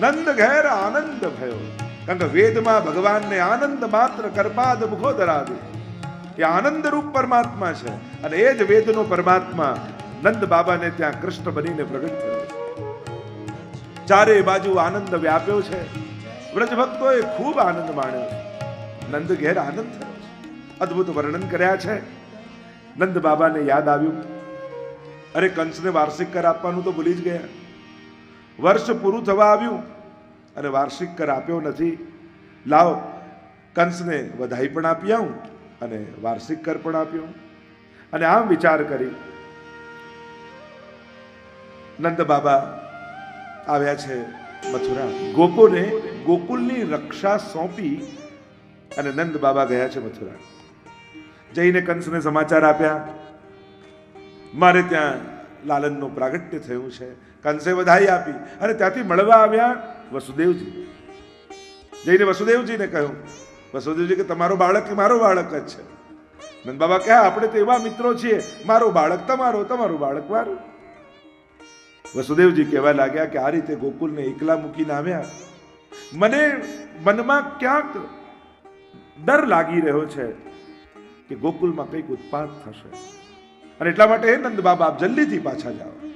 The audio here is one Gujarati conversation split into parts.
નંદ ઘેર આનંદ ભયો કારણ કે વેદમાં ભગવાનને આનંદ માત્ર કરપાદ મુખો ધરાવે એ આનંદ રૂપ પરમાત્મા છે અને એ જ વેદનો પરમાત્મા નંદ બાબાને ત્યાં કૃષ્ણ બનીને પ્રગટ કર્યો ચારે બાજુ આનંદ વ્યાપ્યો છે વ્રજ ભક્તોએ ખૂબ આનંદ માણ્યો નંદ ઘેર આનંદ થયો અદ્ભુત વર્ણન કર્યા છે નંદ બાબાને યાદ આવ્યું અરે કંસને વાર્ષિક કર આપવાનું તો ભૂલી જ ગયા વર્ષ પૂરું થવા આવ્યું અને વાર્ષિક કર આપ્યો નથી. લાવ, કંસને વધાઈ પણ આપી આવું અને વાર્ષિક કર પણ આપ્યો. અને આમ વિચાર કરી નંદ બાબા આવ્યા છે મથુરા. ગોપોને ગોકુલની રક્ષા સોંપી અને નંદ બાબા ગયા છે મથુરા. જઈને કંસને સમાચાર આપ્યા. મારે ત્યાં લાલનનું પ્રાગટ્ય થયું છે. કંસે વધાઈ આપી. અને ત્યાંથી મળવા આવ્યા વસુદેવજી. જઈને વસુદેવજીને કહ્યું, વસુદેવજી, કે તમારો બાળક કે મારો બાળક જ છે. નંદ બાબા કહે આપણે તો એવા મિત્રો છીએ. મારો બાળક તમારો, તમારું બાળક મારું. વસુદેવજી કહેવા લાગ્યા કે આ રીતે ગોકુલને એકલા મૂકીને આવ્યા. મને મનમાં ક્યાંક ડર લાગી રહ્યો છે કે ગોકુલમાં કંઈક ઉત્પાદ થશે. અને એટલા માટે નંદ બાબા આપ જલ્દીથી પાછા જાઓ.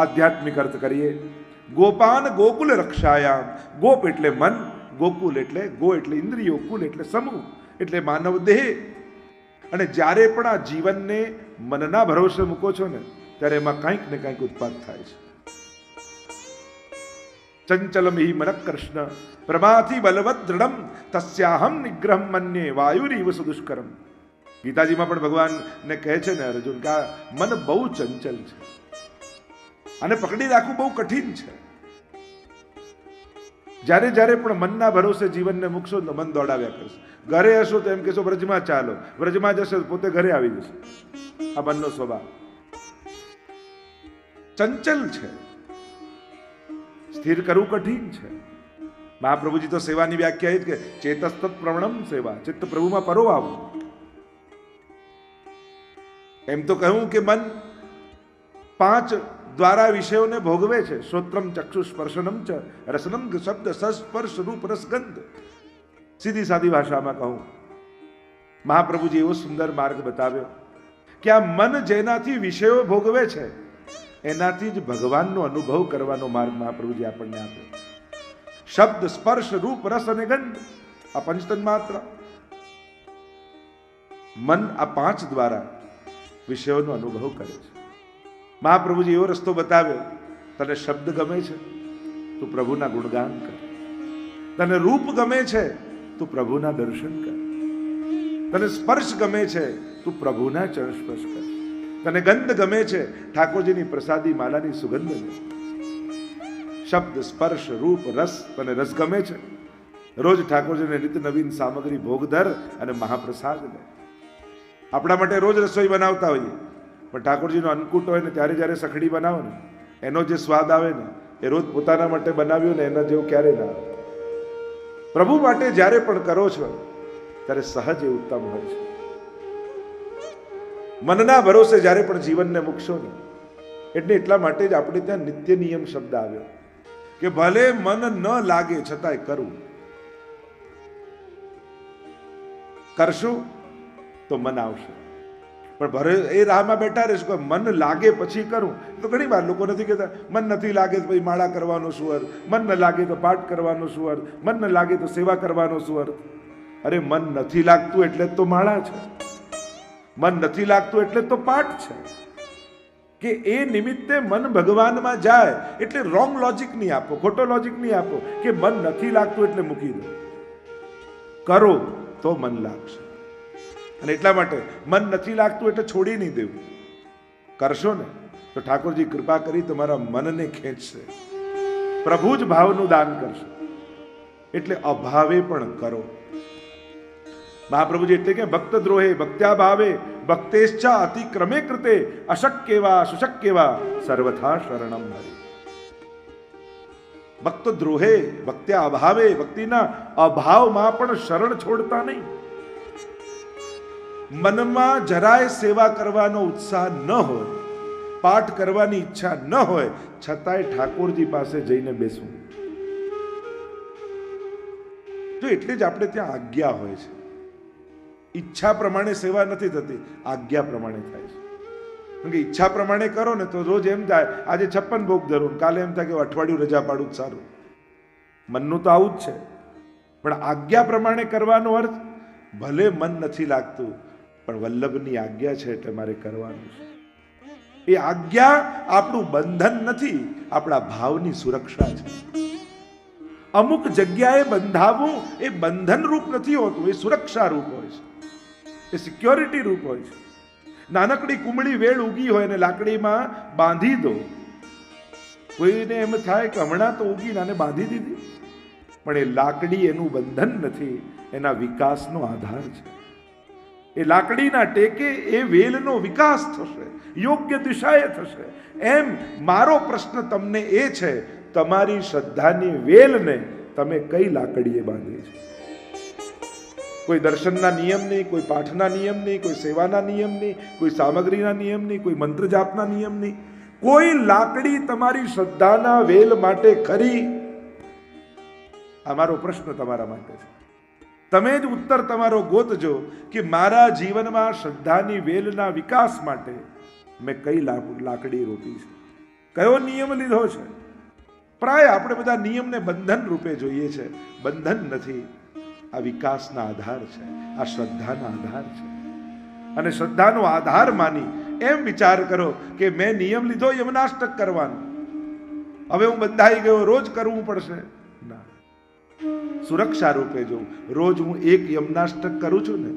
આધ્યાત્મિક અર્થ કરીએ. ગોપાન ગોકુલ રક્ષાયામ. ગોપ એટલે મન, ગોકુલ એટલે ગો એટલે ઇન્દ્રિયો, કુલ એટલે સમૂહ, એટલે માનવ દેહ. અને જ્યારે પણ આ જીવનને મનના ભરોસે મૂકો છો ને, ત્યારે એમાં કંઈક ને કંઈક ઉત્પાદ થાય છે. ચંચલમ હિ મન કૃષ્ણ. પ્રમાથી બલવત દ્રઢમ તસ્યાહમ નિગ્રહમ મન્યે વાયુરીવ સુદુષ્કરમ. ગીતાજીમાં પણ ભગવાનને કહે છે ને અર્જુન કે મન બહુ ચંચલ છે. આને પકડી રાખવું બહુ કઠિન છે. જ્યારે જ્યારે પણ મનના ભરોસે જીવનને મૂકશો તો મન દોડાવ્યા કરશે. ઘરે હશો તો એમ કહેશો, વ્રજમાં ચાલો. વ્રજમાં જશો પોતે ઘરે આવી જશે. આ મનનો સ્વભાવ. ચંચલ છે. સ્થિર કરવું કઠિન છે. મહાપ્રભુજી તો સેવાની વ્યાખ્યા એ જ કે, ચેતસ્તત પ્રવણમ સેવા. ચિત્ત પ્રભુમાં પરો આવું એમ તો કહ્યું કે મન પાંચ દ્વારા વિષયોને ભોગવે છે. શ્રોત્રમ ચક્ષુ સ્પર્શનમ ચ રસનમ શબ્દ સસ્પર્શ રૂપ રસગંધ સીધી સાદી ભાષામાં કહું. મહાપ્રભુજી એવો સુંદર માર્ગ બતાવ્યો કે આ મન જેનાથી વિષયો ભોગવે છે, એનાથી જ ભગવાનનો અનુભવ કરવાનો માર્ગ મહાપ્રભુજી આપણને આપ્યો. શબ્દ સ્પર્શ રૂપ રસ અને ગંધ, આ પંચતન માત્ર. મન આ પાંચ દ્વારા વિષયોનો અનુભવ કરે છે. મહાપ્રભુજી એવો રસ્તો બતાવ્યો, તને શબ્દ ગમે છે? તું પ્રભુના ગુણગાન કર. તને રૂપ ગમે છે? તું પ્રભુના દર્શન કર. તને સ્પર્શ ગમે છે? તું પ્રભુના ચરણ સ્પર્શ કર. તને ગંધ ગમે છે? ઠાકોરજીની પ્રસાદી માલાની સુગંધ શબ્દ, સ્પર્શ, રૂપ, રસ તને રસ ગમે છે? રોજ ઠાકોરજીને નિત નવીન સામગ્રી ભોગધર અને મહાપ્રસાદ લે. આપણા માટે રોજ રસોઈ બનાવતા હોઈએ. પણ ઠાકોરજીનો અન્નકૂટ હોય ને ત્યારે જ્યારે સખડી બનાવો ને, એનો જે સ્વાદ આવે ને, એ રોજ પોતાના માટે બનાવ્યો ને, એના જેવું ક્યારે ના પ્રભુ માટે જ્યારે પણ કરો છો, ત્યારે સહજ એ ઉત્તમ હોય છે. મનના ભરોસે જ્યારે પણ જીવનને મૂકશો ને, એટલે એટલા માટે જ આપણે ત્યાં નિત્ય નિયમ શબ્દ આવ્યો, કે ભલે મન ન લાગે છતાંય કરવું કરશું તો મન આવશે. પણ ભરે એ રાહમાં બેઠા રહીશ, કોઈ મન લાગે પછી કરું. તો ઘણી વાર લોકો નથી કહેતા, મન નથી લાગે તો પછી માળા કરવાનો શું અર્થ મન ન લાગે તો પાઠ કરવાનો શું અર્થ મન ન લાગે તો સેવા કરવાનો શું અર્થ અરે, મન નથી લાગતું એટલે જ તો માળા છે. મન નથી લાગતું એટલે જ તો પાઠ છે. કે એ નિમિત્તે મન ભગવાનમાં જાય, એટલે રોંગ લોજિક નહીં આપો, ખોટો લોજિક નહીં આપો, કે મન નથી લાગતું એટલે મૂકી દો. કરો તો મન લાગશે. અને એટલા માટે મન નથી લાગતું એટલે છોડી નહીં દેવું. કરશો ને તો ઠાકોરજી કૃપા કરી તમારા મનને ખેંચશે. પ્રભુ જ ભાવનું દાન કરશે. એટલે અભાવે પણ કરો. મહાપ્રભુજી એટલે કે ભક્ત દ્રોહે ભક્ત્યા ભાવે ભક્તેશ્ચા અતિક્રમે કૃતે, અશક્યવા, સુશક્યવા, સર્વથા શરણમ હરી. ભક્ત દ્રોહે ભક્ત્યા અભાવે ભક્તિના અભાવમાં પણ શરણ છોડતા નહીં. મનમાં જરાય સેવા કરવાનો ઉત્સાહ ન હોય, પાઠ કરવાની ઈચ્છા ન હોય, છતાંય ઠાકોરજી પાસે જઈને બેસવું. તો એટલે જ આપણે ત્યાં આજ્ઞા હોય છે. ઈચ્છા પ્રમાણે સેવા નથી થતી, આજ્ઞા પ્રમાણે થાય છે. કેમ કે ઈચ્છા પ્રમાણે કરો ને તો રોજ એમ થાય, આજે છપ્પન ભોગ ધરું કાલે એમ થાય કે અઠવાડિયું રજા પાડું જ સારું. મનનું તો આવું જ છે. પણ આજ્ઞા પ્રમાણે કરવાનો અર્થ, ભલે મન નથી લાગતું પણ વલ્લભની આજ્ઞા છે એટલે મારે કરવાનું છે. એ આજ્ઞા આપણું બંધન નથી, આપણા ભાવની સુરક્ષા છે. અમુક જગ્યાએ બંધાવવું એ બંધન રૂપ નથી હોતું, એ સુરક્ષા રૂપ હોય છે. એ સિક્યોરિટી રૂપ હોય છે. નાનકડી કુમળી વેળ ઉગી હોય અને લાકડીમાં બાંધી દો. કોઈને એમ થાય કે હમણાં તો ઉગી નાને બાંધી દીધી. પણ એ લાકડી એનું બંધન નથી, એના વિકાસનો આધાર છે. એ લાકડીના ટેકે એ વેલનો વિકાસ થશે, યોગ્ય દિશાએ થશે. એમ મારો પ્રશ્ન તમને એ છે, તમારી શ્રદ્ધાની વેલને તમે કઈ લાકડીએ બાંધી છે? કોઈ દર્શનના નિયમ નહીં, કોઈ પાઠના નિયમ નહીં, કોઈ સેવાના નિયમ નહીં, કોઈ સામગ્રીના નિયમ નહીં, કોઈ મંત્ર જાપના નહીં. કોઈ લાકડી તમારી શ્રદ્ધાના વેલ માટે ખરી? આ મારો પ્રશ્ન તમારા માટે છે. તમે જ ઉત્તર તમારો ગોતજો કે મારા જીવનમાં શ્રદ્ધાની વેલના વિકાસ માટે મેં કઈ લાકડી રોપી છે? કયો નિયમ લીધો છે? પ્રાય આપણે બધા નિયમને બંધન રૂપે જોઈએ છે. બંધન નથી. આ વિકાસના આધાર છે. આ શ્રદ્ધાના આધાર છે. અને શ્રદ્ધાનો આધાર માની એમ વિચાર કરો કે મેં નિયમ લીધો, યમનાષ્ટક કરવાનો. હવે હું બંધાઈ ગયો, રોજ કરવું પડશે. સુરક્ષા રૂપે જોઉં. રોજ હું એક યમનાષ્ટક કરું છું ને,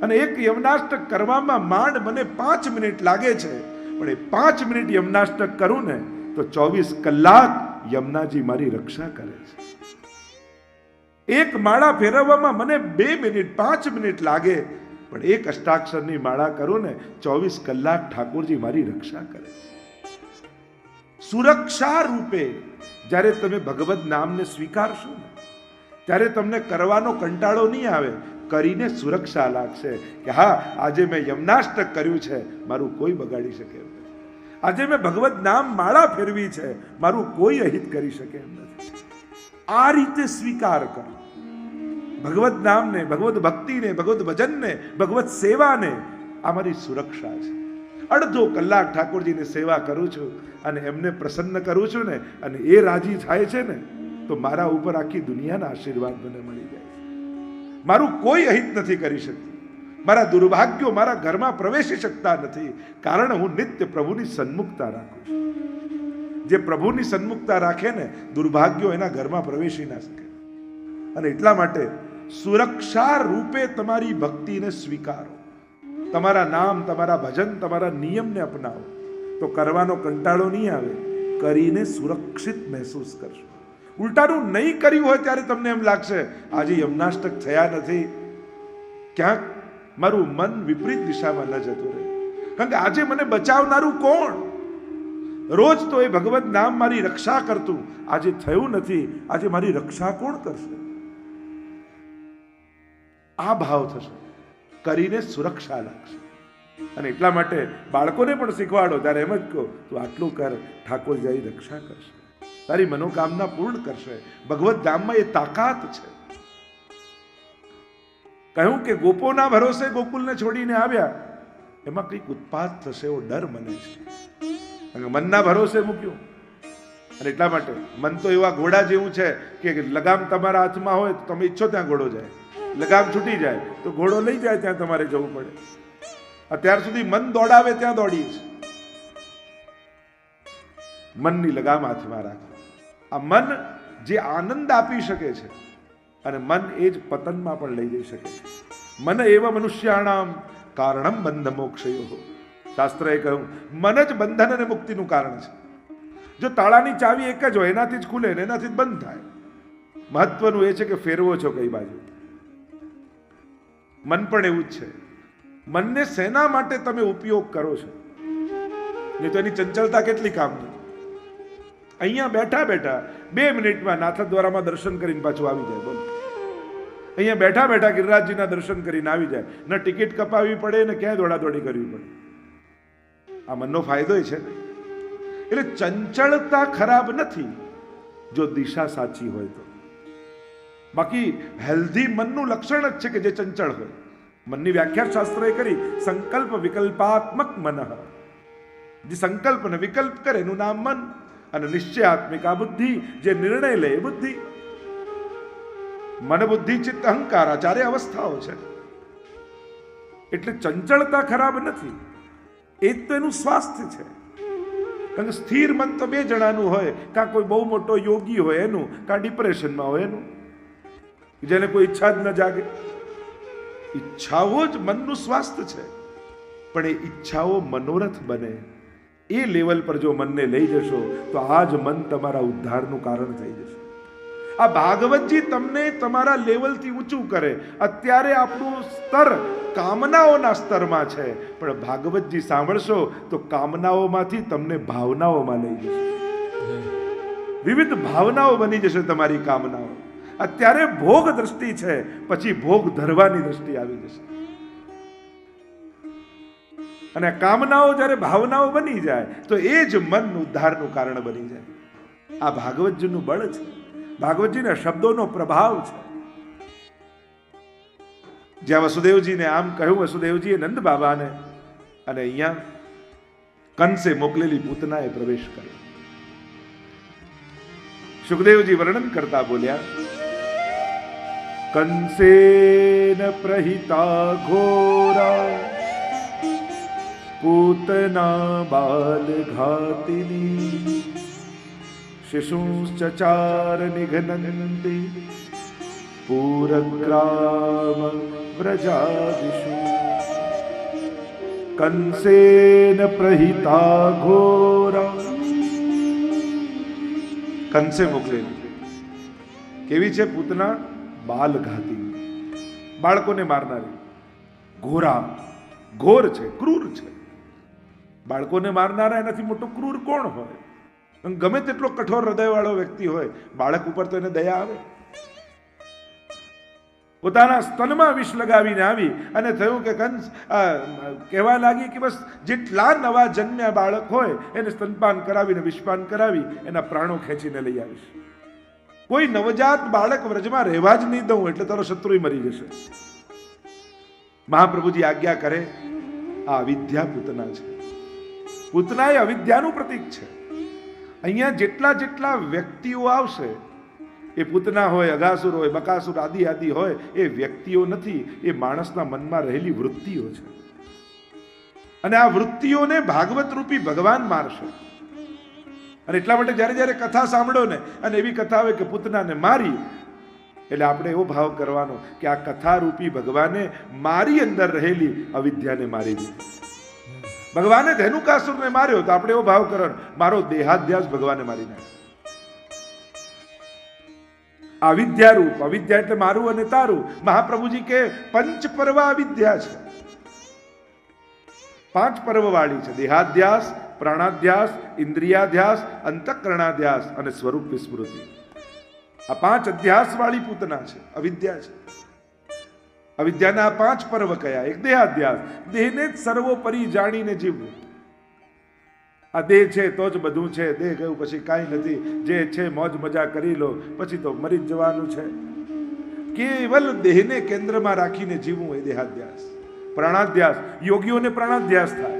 અને એક યમનાષ્ટક કરવામાં માંડ મને પાંચ મિનિટ લાગે છે, પણ એ પાંચ મિનિટ યમનાષ્ટક કરું ને, તો ચોવીસ કલાક યમનાજી મારી રક્ષા કરે છે. એક માળા ફેરવવામાં મને બે મિનિટ, પાંચ મિનિટ લાગે, પણ એક અષ્ટાક્ષરની માળા કરું ને, ચોવીસ કલાક ઠાકોરજી મારી રક્ષા કરે છે. સુરક્ષા રૂપે જ્યારે તમે ભગવત નામને સ્વીકારશો ને ત્યારે તમને કરવાનો કંટાળો નહીં આવે. કરીને સુરક્ષા લાગશે કે હા, આજે મેં યમનાષ્ટક કર્યું છે, મારું કોઈ બગાડી શકે એમ નથી. આજે મેં ભગવત નામ માળા ફેરવી છે, મારું કોઈ અહિત કરી શકે એમ નથી. આ રીતે સ્વીકાર કરો. ભગવત નામને ભગવત ભક્તિને ભગવત ભજનને ભગવત સેવાને આ મારી સુરક્ષા છે. અડધો કલાક ઠાકોરજીની સેવા કરું છું અને એમને પ્રસન્ન કરું છું ને, અને એ રાજી થાય છે ને તો મારા ઉપર આખી દુનિયાના આશીર્વાદ મને મળી જાય. મારું કોઈ અહિત નથી કરી શકતું. મારા દુર્ભાગ્યો મારા ઘરમાં પ્રવેશી શકતા નથી. કારણ હું નિત્ય પ્રભુની સન્મુખતા રાખું જે પ્રભુની સન્મુખતા રાખે ને, દુર્ભાગ્યો એના ઘરમાં પ્રવેશી ના શકે. અને એટલા માટે સુરક્ષા રૂપે તમારી ભક્તિને સ્વીકારો. તમારા નામ, તમારા ભજન, તમારા નિયમને અપનાવો. તો કરવાનો કંટાળો નહીં આવે. કરીને સુરક્ષિત મહેસૂસ કરશો. ઉલટાનું નહીં કર્યું હોય ત્યારે તમને એમ લાગશે, આજે યમનાષ્ટક થયા નથી. ક્યાંક મારું મન વિપરીત દિશામાં ન જતું રહે. કારણ કે આજે મને બચાવનારું કોણ? રોજ તો એ ભગવત નામ મારી રક્ષા કરતું. આજે થયું નથી. આજે મારી રક્ષા કોણ કરશે? આ ભાવ થશે. કરીને સુરક્ષા લાગશે અને એટલા માટે બાળકોને પણ શીખવાડો. ત્યારે એમ જ કહો, તું આટલું કર ઠાકોર જઈ રક્ષા કરશે. તારી મનોકામના પૂર્ણ કરશે. ભગવત ધામમાં એ તાકાત છે. કહ્યું કે ગોપોના ભરોસે ગોકુલને છોડીને આવ્યા, એમાં કંઈક ઉત્પાત થશે એવો ડર મને છે. મનના ભરોસે મૂક્યું. અને એટલા માટે મન તો એવા ઘોડા જેવું છે કે લગામ તમારા હાથમાં હોય તો તમે ઈચ્છો ત્યાં ઘોડો જાય. લગામ છૂટી જાય તો ઘોડો લઈ જાય ત્યાં તમારે જવું પડે. અત્યાર સુધી મન દોડાવે ત્યાં દોડીએ છીએ. મનની લગામ હાથમાં રાખો. આ મન જે આનંદ આપી શકે છે અને મન એ જ પતનમાં પણ લઈ જઈ શકે છે. મન એવા મનુષ્યાણામ કારણમ બંધ મોક્ષયો. શાસ્ત્રએ કહ્યું, મન જ બંધન અને મુક્તિનું કારણ છે. જો તાળાની ચાવી એક જ હોય, એનાથી જ ખુલે ને એનાથી જ બંધ થાય. મહત્વનું એ છે કે ફેરવો છો કઈ બાજુ. મન પણ એવું જ છે. મનને શેના માટે તમે ઉપયોગ કરો છો. નહીં તો એની ચંચલતા કેટલી કામની? અહીંયા બેઠા બેઠા બે મિનિટમાં નાથદ્વારામાં દર્શન કરીને પાછું આવી જાય, બોલો. અહીંયા બેઠા બેઠા ગિરિરાજજીના દર્શન કરીને આવી જાય. ન ટિકિટ કપાવવી પડે, ને ક્યાંય દોડાદોડી કરવી પડે. આ મનનો ફાયદો છે. ને એટલે ચંચળતા ખરાબ નથી, જો દિશા સાચી હોય તો. બાકી હેલ્ધી મનનું લક્ષણ જ છે કે જે ચંચળ હોય. મનની વ્યાખ્યા શાસ્ત્રએ કરી, સંકલ્પ વિકલ્પાત્મક મન. જે સંકલ્પ ને વિકલ્પ કરે, એનું નામ મન. અને નિશ્ચયાત્મિક આ બુદ્ધિ જે નિર્ણય લે, એ બુદ્ધિ મન બુદ્ધિ ચિત્ત અહંકાર આ ચારે અવસ્થાઓ છે. એટલે ચંચળતા ખરાબ નથી. એ જ તો એનું સ્વાસ્થ્ય છે. કારણ કે સ્થિર મન તો બે જણાનું હોય, કાં કોઈ બહુ મોટો યોગી હોય એનું, કાં ડિપ્રેશનમાં હોય એનું. જેને કોઈ ઈચ્છા જ ન જાગે. ઈચ્છાઓ જ મનનું સ્વાસ્થ્ય છે. પણ એ ઈચ્છાઓ મનોરથ બને. એ લેવલ પર જો મનને લઈ જશો, તો આ જ મન તમારા ઉદ્ધારનું કારણ થઈ જશે. આ ભાગવતજી તમને તમારા લેવલથી ઊંચું કરે. અત્યારે આપણું સ્તર કામનાઓના સ્તરમાં છે. પણ ભાગવતજી સાંભળશો, તો કામનાઓમાંથી તમને ભાવનાઓમાં લઈ જશે. વિવિધ ભાવનાઓ બની જશે તમારી કામનાઓ. અત્યારે ભોગ દ્રષ્ટિ છે, પછી ભોગ ધરવાની દ્રષ્ટિ આવી જશે. અને કામનાઓ જ્યારે ભાવનાઓ બની જાય, તો એ જ મન ઉદ્ધારનું કારણ બની જાય. આ ભાગવતજીનું બળ છે. ભાગવતજીના શબ્દોનો પ્રભાવ છે. જ્યાં વસુદેવજીને આમ કહ્યું, વસુદેવજીએ નંદ બાબાને અને અહીંયા કંસે મોકલેલી પૂતનાએ પ્રવેશ કર્યો. સુખદેવજી વર્ણન કરતા બોલ્યા, કંસેન પ્રહિતા ઘોરા પૂતના બાલ ઘાતિની શિશુશ્ચચાર નિઘનંતિ પૂરગ્રામ વ્રજાદિષુ કંસેન પ્રહિતા ઘોરા કંસે મોકલેલી કેવી છે પૂતના બાલ ઘાતી બાળકોને મારનારી ઘોરા ઘોર છે ક્રૂર છે બાળકોને મારનારા એનાથી મોટો ક્રૂર કોણ હોય? ગમે તેટલો કઠોર હૃદયવાળો વ્યક્તિ હોય, બાળક ઉપર તો એને દયા આવે. પોતાના સ્તનમાં વિષ લગાવીને આવી અને થયું કે કંસ કહેવા લાગી કે બસ જેટલા નવા જન્મ્યા બાળક હોય, એને સ્તનપાન કરાવીને વિષપાન કરાવી, એના પ્રાણો ખેંચીને લઈ આવીશ. કોઈ નવજાત બાળક વ્રજમાં રહેવા જ નહીં દઉં એટલે તારો શત્રુ મરી જશે. મહાપ્રભુજી આજ્ઞા કરે, આ અવિદ્યા પૂતના છે. પૂતના એ અવિદ્યાનું પ્રતીક છે. અહીંયા જેટલા જેટલા વ્યક્તિઓ આવશે, એ પૂતના હોય, અગાસુર હોય, બકાસુર, આદિ આદિ હોય, એ વ્યક્તિઓ નથી, એ માણસના મનમાં રહેલી વૃત્તિઓ છે. અને આ વૃત્તિઓને ભાગવત રૂપી ભગવાન મારશે. અને એટલા માટે જ્યારે જ્યારે કથા સાંભળો ને, અને એવી કથા આવે કે પૂતનાને મારી, એટલે આપણે એવો ભાવ કરવાનો કે આ કથા રૂપી ભગવાને મારી અંદર રહેલી અવિદ્યાને મારી દીધી. ભગવાને ધેનુકાસુરને માર્યો તો આપણે એવો ભાવ કરો મારો દેહાધ્યાસ ભગવાને મારી નાખ્યો અવિદ્યા રૂપ અવિદ્યા એટલે મારું અને તારું. મહાપ્રભુજી કે પંચ પર્વ અવિદ્યા છે. પાંચ પર્વ વાળી છે. દેહાધ્યાસ, પ્રાણાધ્યાસ, ઇન્દ્રિયાધ્યાસ, અંતકરણાધ્યાસ અને સ્વરૂપ વિસ્મૃતિ. આ પાંચ અધ્યાસ વાળી પૂતના છે. અવિદ્યા છે. અવિદ્યાના વિદ્યાના પાંચ પર્વ કયા? એક દેહાધ્યાસ. દેહને જ સર્વોપરી જાણીને જીવવું. આ દેહ છે, તો જ બધું છે. દેહ ગયું પછી કાંઈ નથી. જે છે, મોજ મજા કરી લો. પછી તો મરી જ જવાનું છે. કેવલ દેહને કેન્દ્રમાં રાખીને જીવવું એ દેહાધ્યાસ. પ્રાણાધ્યાસ. યોગીઓને પ્રાણાધ્યાસ થાય.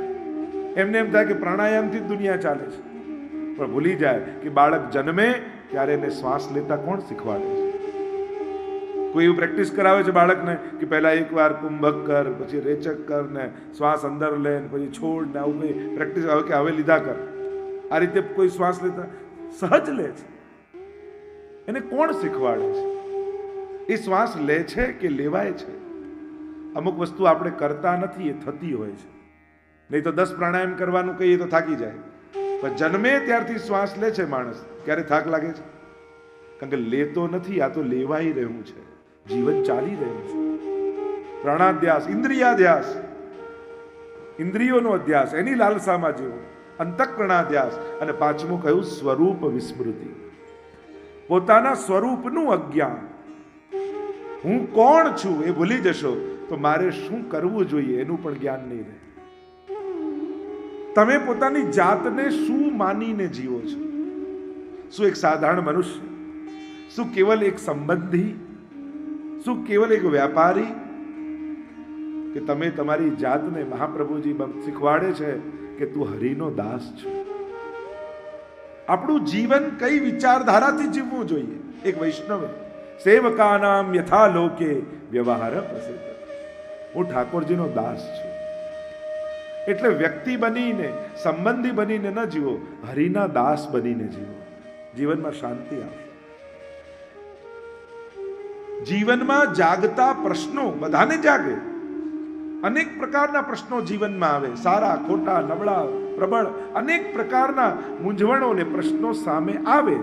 એમને એમ થાય કે પ્રાણાયામથી જ દુનિયા ચાલે છે. પણ ભૂલી જાય કે બાળક જન્મે ત્યારે એને શ્વાસ લેતા કોણ શીખવાડે? છે કોઈ એવું પ્રેક્ટિસ કરાવે છે બાળકને કે પહેલાં એકવાર કુંભક કર, પછી રેચક કર ને શ્વાસ અંદર લે ને પછી છોડ ને આવું કંઈ પ્રેક્ટિસ આવે કે હવે લીધા કર. આ રીતે કોઈ શ્વાસ લેતા? સહજ લે છે. એને કોણ શીખવાડે છે? એ શ્વાસ લે છે કે લેવાય છે? અમુક વસ્તુ આપણે કરતા નથી, એ થતી હોય છે. નહીં તો દસ પ્રાણાયામ કરવાનું કહીએ તો થાકી જાય. પણ જન્મે ત્યારથી શ્વાસ લે છે માણસ. ક્યારે થાક લાગે છે? કારણ કે લેતો નથી, આ તો લેવાઈ રહ્યું છે. જીવન ચાલી રહ્યું છે. પ્રાણાધ્યાસ, ઇન્દ્રિયાધ્યાસ, ઇન્દ્રિયોનો અધ્યાસ, એની લાલસામાં જીવો. અંતઃકરણાધ્યાસ અને પાંચમું કહ્યું સ્વરૂપ વિસ્મૃતિ. પોતાના સ્વરૂપનું અજ્ઞાન. હું કોણ છું એ ભૂલી જશો, તો મારે શું કરવું જોઈએ એનું પણ જ્ઞાન નહીં રહે. તમે પોતાની જાતને શું માનીને જીવો છો? શું એક સાધારણ મનુષ્ય, શું કેવલ એક સંબંધી શું કેવલ એક વ્યાપારી કે તમે તમારી જાતને મહાપ્રભુજી શીખવાડે છે કે તું હરિનો દાસ છો? આપણું જીવન કઈ વિચારધારાથી જીવવું જોઈએ? એક વૈષ્ણવે, સેવકાનામ યથા લોકે વ્યવહાર પ્રસિદ્ધ. હું ઠાકોરજીનો દાસ છું. એટલે વ્યક્તિ બનીને, સંબંધી બનીને ન જીવો, હરિના દાસ બનીને જીવો. જીવનમાં શાંતિ આવશે જીવનમાં જાગતા પ્રશ્નો બધાને જાગે. અનેક પ્રકારના પ્રશ્નો જીવનમાં આવે. સારા, ખોટા, નબળા, પ્રબળ અનેક પ્રકારના મૂંઝવણો ને પ્રશ્નો સામે આવે.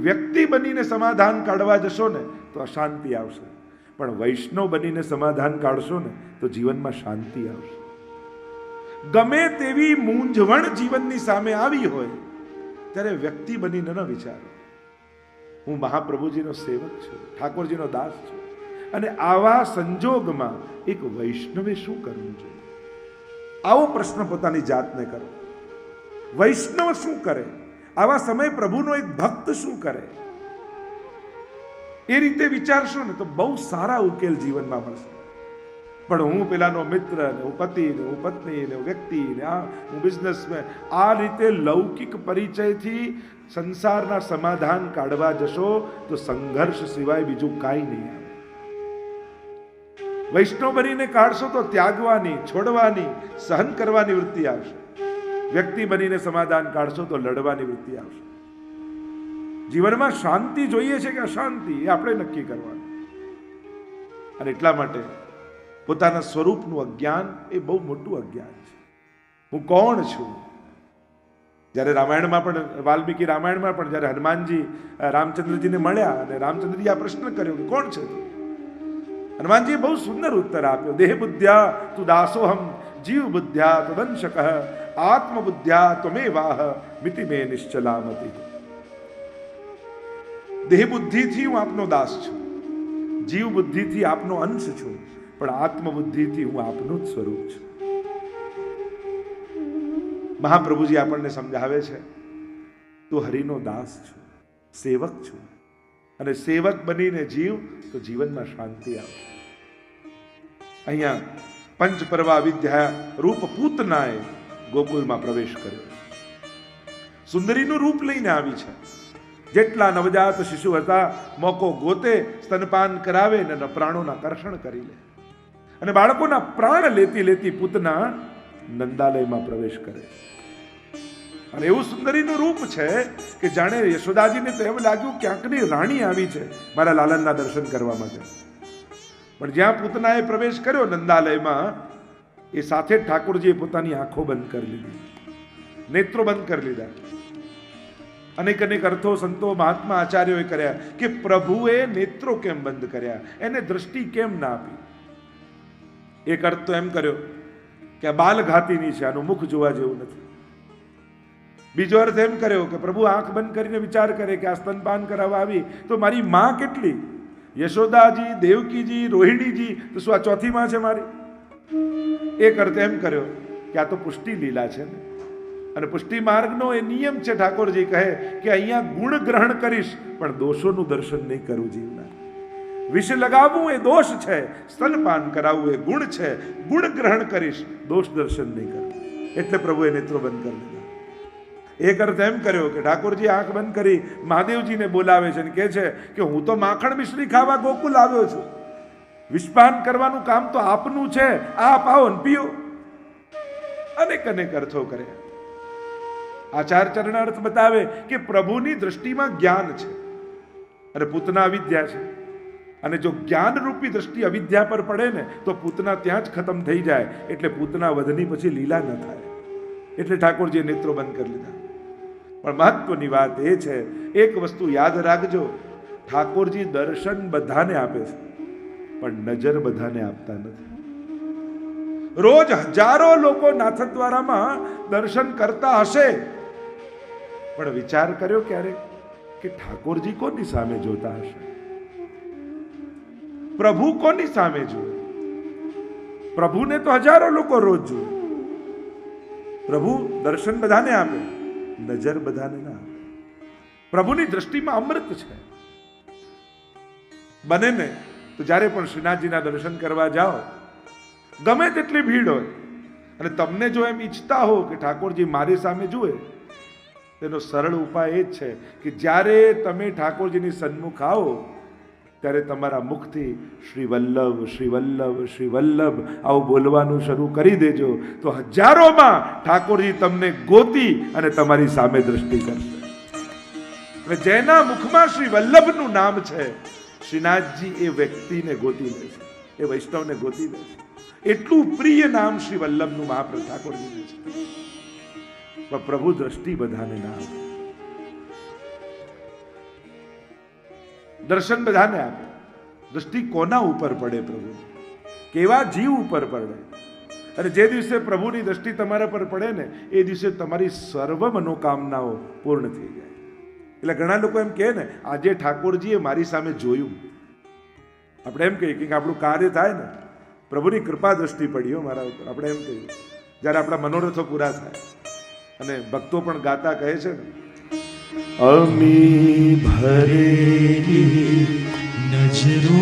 વ્યક્તિ બનીને સમાધાન કાઢવા જશો ને, તો અશાંતિ આવશે. પણ વૈષ્ણવ બનીને સમાધાન કાઢશો ને, તો જીવનમાં શાંતિ આવશે. ગમે તેવી મૂંઝવણ જીવનની સામે આવી હોય, ત્યારે વ્યક્તિ બનીને ન વિચારો. હું મહાપ્રભુજીનો સેવક છું, ઠાકોરજીનો દાસ છું. અને આવા સંજોગમાં એક વૈષ્ણવે શું કરવું જોઈએ? આવો પ્રશ્ન પોતાની જાતને કરો. વૈષ્ણવ શું કરે? આવા સમય પ્રભુનો એક ભક્ત શું કરે? એ રીતે વિચારશો ને તો બહુ સારા ઉકેલ જીવનમાં મળશે. પણ હું પેલાનો મિત્ર ને, હું પતિ ને હું પત્ની ને હું વ્યક્તિ ને આ હું બિઝનેસમેન આ રીતે લૌકિક પરિચયથી સંસારના સમાધાન કાઢવા જશો તો સંઘર્ષ સિવાય બીજું કાંઈ નહીં આવે. વૈષ્ણવ બનીને કાઢશો તો ત્યાગવાની, છોડવાની, સહન કરવાની વૃત્તિ આવશે. વ્યક્તિ બનીને સમાધાન કાઢશો તો લડવાની વૃત્તિ આવશે. જીવનમાં શાંતિ જોઈએ છે કે અશાંતિ એ આપણે નક્કી કરવાનું. અને એટલા માટે પોતાના સ્વરૂપનું અજ્ઞાન એ બહુ મોટું અજ્ઞાન છે. હું કોણ છું? જ્યારે રામાયણમાં પણ, વાલ્મીકી રામાયણમાં પણ જ્યારે હનુમાનજી રામચંદ્રજીને મળ્યા અને રામચંદ્રજી આ પ્રશ્ન કર્યો કે કોણ છે તું? હનુમાનજીએ બહુ સુંદર ઉત્તર આપ્યો, દેહ બુદ્ધ્યા, તું દાસોહમ, જીવ બુદ્ધ્યા આત્મ બુદ્ધ્યા, ત્વમેવાહ, મિતિ મે નિશ્ચલામતી. દેહ બુદ્ધિથી હું આપનો દાસ છું, જીવ બુદ્ધિથી આપનો અંશ છું પણ આત્મ બુદ્ધિથી હું આપનું જ સ્વરૂપ છું. મહાપ્રભુજી આપણને સમજાવે છે, તું હરિનો દાસ છું, સેવક છું, અને સેવક બનીને જીવ તો જીવનમાં શાંતિ આવશે અહીંયા પંચપર્વા વિદ્યા રૂપ પૂતનાએ ગોકુલમાં પ્રવેશ કર્યો. સુંદરીનું રૂપ લઈને આવી છે. જેટલા નવજાત શિશુ હતા, મોકો ગોતે સ્તનપાન કરાવે ને એના પ્રાણોના કર્ષણ કરી લે. અને બાળકોના પ્રાણ લેતી લેતી પૂતના નંદાલયમાં પ્રવેશ કરે. અને એવું સુંદરીનું રૂપ છે કે જાણે યશોદાજીને તો એમ લાગ્યું ક્યાંકની રાણી આવી છે મારા લાલનના દર્શન કરવા માટે. પણ જ્યાં પૂતનાએ પ્રવેશ કર્યો નંદાલયમાં, એ સાથે જ ઠાકોરજીએ પોતાની આંખો બંધ કરી લીધી. નેત્રો બંધ કરી લીધા. અનેક અનેક અર્થો સંતો મહાત્મા આચાર્યોએ કર્યા કે પ્રભુએ નેત્રો કેમ બંધ કર્યા? એને દ્રષ્ટિ કેમ ના આપી? એક અર્થ તો એમ કર્યો કે આ બાલઘાતીની છે, આનું મુખ જોવા જેવું નથી. બીજો અર્થ એમ કર્યો કે પ્રભુ આંખ બંધ કરીને વિચાર કરે કે આ સ્તનપાન કરાવવા આવી, તો મારી માં કેટલી? યશોદાજી, દેવકીજી, રોહિણીજી, તો શું આ ચોથી માં છે મારી? એક અર્થ એમ કર્યો કે આ તો પુષ્ટિ લીલા છે ને. અને પુષ્ટિ માર્ગનો એ નિયમ છે ઠાકોરજી કહે કે અહીંયા ગુણ ગ્રહણ કરીશ, પણ દોષોનું દર્શન નહીં કરું જીવના વિષ લગાવવું એ દોષ છે, સ્તનપાન કરાવવું એ ગુણ છે, ગુણ ગ્રહણ કરીશ, દોષ દર્શન નહીં કરું. એટલે પ્રભુએ નેત્રો બંધ કરી દીધા. એક અર્થ એમ કર્યો કે ઠાકોરજી આંખ બંધ કરી, મહાદેવજીને બોલાવે છે અને કહે છે કે હું તો માખણ મિશ્રી ખાવા ગોકુલ આવ્યો છું. વિષપાન કરવાનું કામ તો આપનું છે, આપ આવો ને પીઓ. અનેક અનેક અર્થો કર્યા. આચાર ચરણ અર્થ બતાવે કે પ્રભુની દ્રષ્ટિમાં જ્ઞાન છે. અને પૂતના વિદ્યા છે. અને જો જ્ઞાનરૂપી દ્રષ્ટિ અવિદ્યા પર પડે ને, તો પૂતના ત્યાં જ ખતમ થઈ જાય. એટલે પૂતના વધની પછી લીલા ન થાય. એટલે ઠાકોરજીએ નેત્રો બંધ કરી લીધા. પણ મહત્વની વાત એ છે, એક વસ્તુ યાદ રાખજો, ઠાકોરજી દર્શન બધાને આપે છે, પણ નજર બધાને આપતા નથી. રોજ હજારો લોકો નાથદ્વારામાં દર્શન કરતા હશે. પણ વિચાર કર્યો ક્યારેક કે ઠાકોરજી કોની સામે જોતા હશે? પ્રભુ કોની સામે જુએ? પ્રભુને તો હજારો લોકો રોજ જુએ. પ્રભુ દર્શન બધાને આપે, નજર બધાને ના આપે. પ્રભુની દ્રષ્ટિમાં અમૃત છે. બને ને તો જ્યારે પણ શ્રીનાથજીના દર્શન કરવા જાઓ, ગમે તેટલી ભીડ હોય, અને તમને જો એમ ઈચ્છતા હો કે ઠાકોરજી મારી સામે જુએ, તેનો સરળ ઉપાય એ જ છે કે જ્યારે તમે ઠાકોરજીની સન્મુખ આવો ત્યારે તમારા મુખથી શ્રી વલ્લભ શ્રી વલ્લભ શ્રી વલ્લભ આવું બોલવાનું શરૂ કરી દેજો. તો હજારોમાં ઠાકોરજી તમને ગોતી અને તમારી સામે દ્રષ્ટિ કરશે. અને જેના મુખમાં શ્રી વલ્લભનું નામ છે શ્રીનાથજી એ વ્યક્તિને ગોતી દે છે. એ વૈષ્ણવને ગોતી દે છે. એટલું પ્રિય નામ શ્રી વલ્લભનું મહાપ્રભુ ઠાકોરજીને છે. પણ પ્રભુ દ્રષ્ટિ બધાને ના દર્શન બધાને આપે. દ્રષ્ટિ કોના ઉપર પડે પ્રભુ? કેવા જીવ ઉપર પડે? અને જે દિવસે પ્રભુની દ્રષ્ટિ તમારા પર પડે ને, એ દિવસે તમારી સર્વ મનોકામનાઓ પૂર્ણ થઈ જાય. એટલે ઘણા લોકો એમ કહે ને, આજે ઠાકોરજીએ મારી સામે જોયું. આપણે એમ કહીએ કે આપણું કાર્ય થાય ને, પ્રભુની કૃપા દ્રષ્ટિ પડી હો મારા ઉપર. આપણે એમ કહીએ. જ્યારે આપણા મનોરથો પૂરા થાય. અને ભક્તો પણ ગાતા કહે છે ને અમી ભરેલી નજરો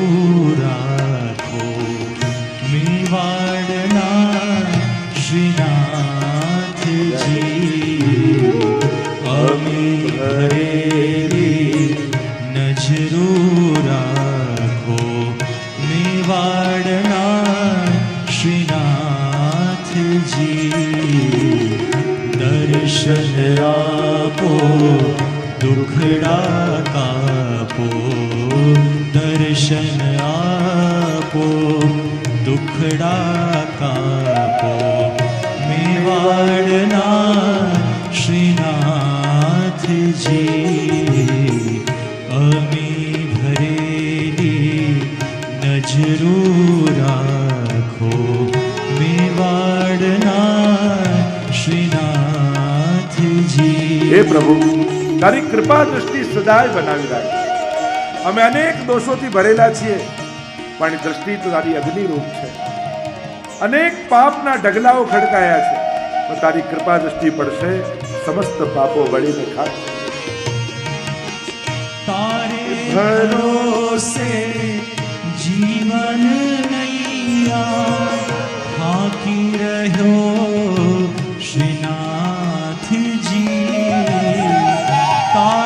દુખડા કાપો દર્શન આપો દુખડા કાપો મેવાડના શ્રીનાથજી અમી ભરેલી નજરો રાખો મેવાડના શ્રીનાથજી હે પ્રભુ તારી કૃપા દ્રષ્ટિ સદાય બનાવી રાખે. અમે અનેક દોષોથી ભરેલા છીએ પણ દ્રષ્ટિ તો તારી અગ્નિરૂપ છે. અનેક પાપના ઢગલાઓ ખડકાયા છે પણ તારી કૃપા દ્રષ્ટિ પડશે સમસ્ત પાપો વળીને ખાશે. તારે ભરોસે જીવન નૈયા હાકી રહ્યો શ્રીનાથજી તારે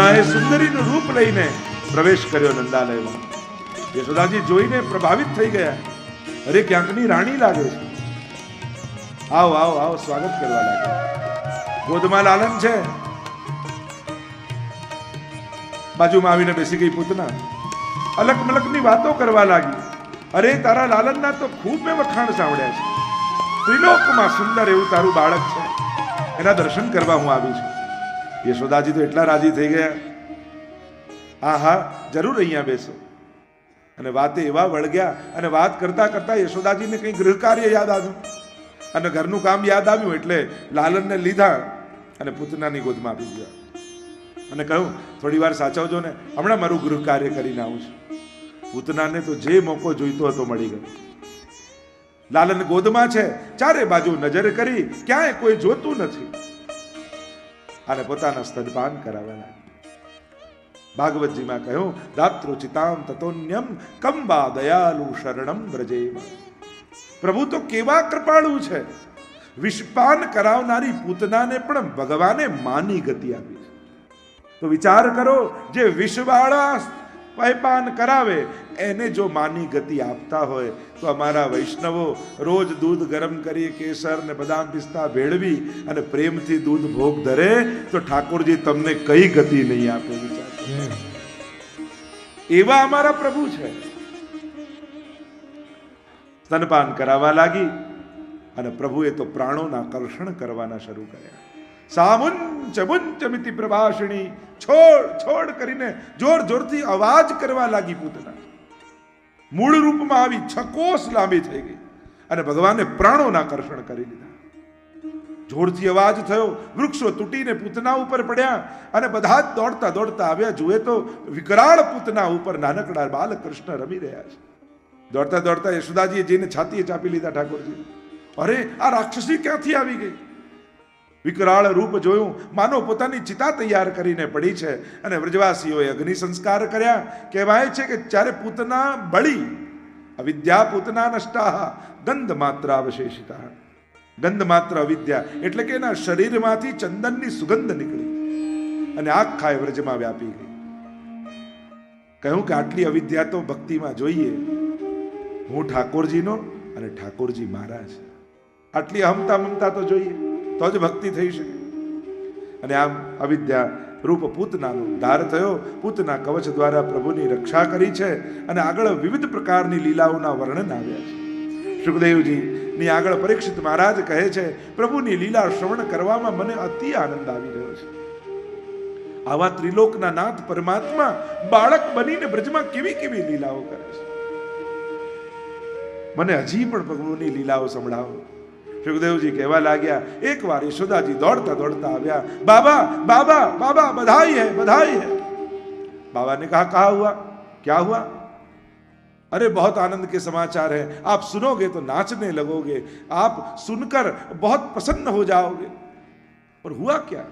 પૂતનાએ સુંદરીનું રૂપ લઈને પ્રવેશ કર્યો નંદાલયમાં. યશોદાજી જોઈને પ્રભાવિત થઈ ગયા. અરે, ક્યાંકની રાણી લાગે છે? આવો આવો આવો, સ્વાગત કરવા લાગ્યા. ગોદમાં લાલન છે. બાજુમાં આવીને બેસી ગઈ પૂતના. અલક મલકની વાતો કરવા લાગી. અરે, તારા લાલનના તો ખૂબ મેં વખાણ સાંભળ્યા છે. ત્રિલોકમાં સુંદર એવું તારું બાળક છે. એના દર્શન કરવા હું આવી છું. યશોદાજી તો એટલા રાજી થઈ ગયા. હા હા જરૂર અહીંયા બેસો. અને વાતે એવા વળગ્યા અને વાત કરતા કરતા યશોદાજીને કંઈ ગૃહ કાર્ય યાદ આવ્યું. અને ઘરનું કામ યાદ આવ્યું એટલે લાલનને લીધા અને પૂતનાની ગોદમાં આપી દીધા અને કહ્યું, થોડી વાર સાચવજો ને. હમણાં મારું ગૃહ કાર્ય કરીને આવું છું. પૂતનાને તો જે મોકો જોઈતો હતો મળી ગયો. લાલન ગોદમાં છે. ચારે બાજુ નજર કરી, ક્યાંય કોઈ જોતું નથી. અને પોતાના સ્તનપાન કરાવેલા ભાગવતજીમાં કહ્યું, દાતૃચિતામ તતોન્યમ કંબા દયાલુ શરણમ વ્રજેમાં. પ્રભુ તો કેવા કૃપાળુ છે. વિષપાન કરાવનારી પૂતનાને પણ ભગવાને માની ગતિ આપી છે. તો વિચાર કરો, જે વિષવાળા પાયપાન કરાવે. એને જો માની ગતિ આપતા હોય, તો અમારા વૈષ્ણવો રોજ દૂધ ગરમ કરી કેસર ને બદામ પિસ્તા ભેળવી અને પ્રેમથી દૂધ ભોગ ધરે, તો ઠાકોરજી તમને કઈ ગતિ નહીં આપે એવા અમારા પ્રભુ છે. સ્તનપાન કરાવવા લાગી અને પ્રભુએ તો પ્રાણોના કર્ષણ કરવાના શરૂ કર્યા. સામુંચ મુંચ મિતિ પ્રભાષિણી, છોડ છોડ કરીને જોર જોરથી અવાજ કરવા લાગી પૂતના. મૂળ રૂપમાં આવી છકોસ લાંબી થઈ ગઈ અને ભગવાને પ્રાણોના કર્ષણ કરી લીધા. જોરથી અવાજ થયો, વૃક્ષો તૂટીને પૂતના ઉપર પડ્યા અને બધા જ દોડતા દોડતા આવ્યા. જુએ તો વિકરાળ પૂતના ઉપર નાનકડા બાલકૃષ્ણ રમી રહ્યા છે. દોડતા દોડતા યશોદાજીએ જઈને છાતીએ ચાપી લીધા ઠાકોરજી. અરે, આ રાક્ષસી ક્યાંથી આવી ગઈ? વિકરાળ રૂપ જોયું. માનો પોતાની ચિતા તૈયાર કરીને પડી છે. અને વ્રજવાસીઓએ અગ્નિ સંસ્કાર કર્યા. કહેવાય છે કે જ્યારે પૂતના બળી, અવિદ્યા પૂતના નષ્ટા ગંધ માત્ર અવશેષિતા. ગંધ માત્ર અવિદ્યા એટલે કે એના શરીરમાંથી ચંદનની સુગંધ નીકળી. અને આખા એ વ્રજમાં વ્યાપી ગઈ. કહ્યું કે આટલી અવિદ્યા તો ભક્તિમાં જોઈએ. હું ઠાકોરજીનો અને ઠાકોરજી મારા છે આટલી અહમતા મમતા તો જોઈએ. તો જ ભક્તિ થઈ શકે. અને આમ અવિદ્યા રૂપ પૂતનાનો ધાર થયો. પૂતના કવચ દ્વારા પ્રભુની રક્ષા કરી છે અને આગળ વિવિધ પ્રકારની લીલાઓના વર્ણન આવ્યા છે. સુખદેવજી ની આગળ પરીક્ષિત મહારાજ કહે છે, પ્રભુની લીલા શ્રવણ કરવામાં મને અતિ આનંદ આવી રહ્યો છે. આવા ત્રિલોકના નાથ પરમાત્મા બાળક બનીને બ્રજમાં કેવી કેવી લીલાઓ કરે છે. મને હજી પણ પ્રભુની લીલાઓ સંભળાવો. સુખદેવજી કહેવા લાગ્યા એક વાર યશોદાજી દોડતા દોડતા આવ્યા બાબા બાબા બાબા બધાઈ है बधाई है बाबा ने कहा कहा हुआ क्या हुआ अरे बहुत आनंद के समाचार है आप सुनोगे तो नाचने लगोगे आप सुनकर बहुत प्रसन्न हो जाओगे और हुआ क्या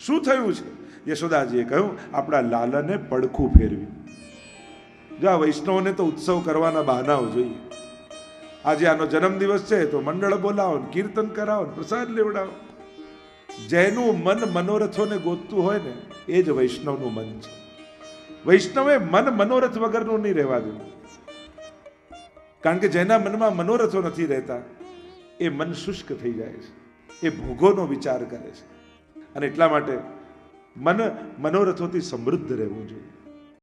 શું થયું છે યશોદાજીએ કહ્યું આપણા લાલાને પડખું ફેરવી જો આ વૈષ્ણવને તો ઉત્સવ કરવાના બહાનાઓ જોઈએ આજે આનો જન્મદિવસ છે, તો મંડળ બોલાવો કીર્તન કરાવો પ્રસાદ લેવડાવો. જેનું મન મનોરથોને ગોતતું હોય ને, એ જ વૈષ્ણવનું મન છે. વૈષ્ણવે મન મનોરથ વગરનું નહીં રહેવા દેવું કારણ કે જેના મનમાં મનોરથો નથી રહેતા, એ મન શુષ્ક થઈ જાય છે. એ ભોગોનો વિચાર કરે છે. અને એટલા માટે મન મનોરથોથી સમૃદ્ધ રહેવું જોઈએ.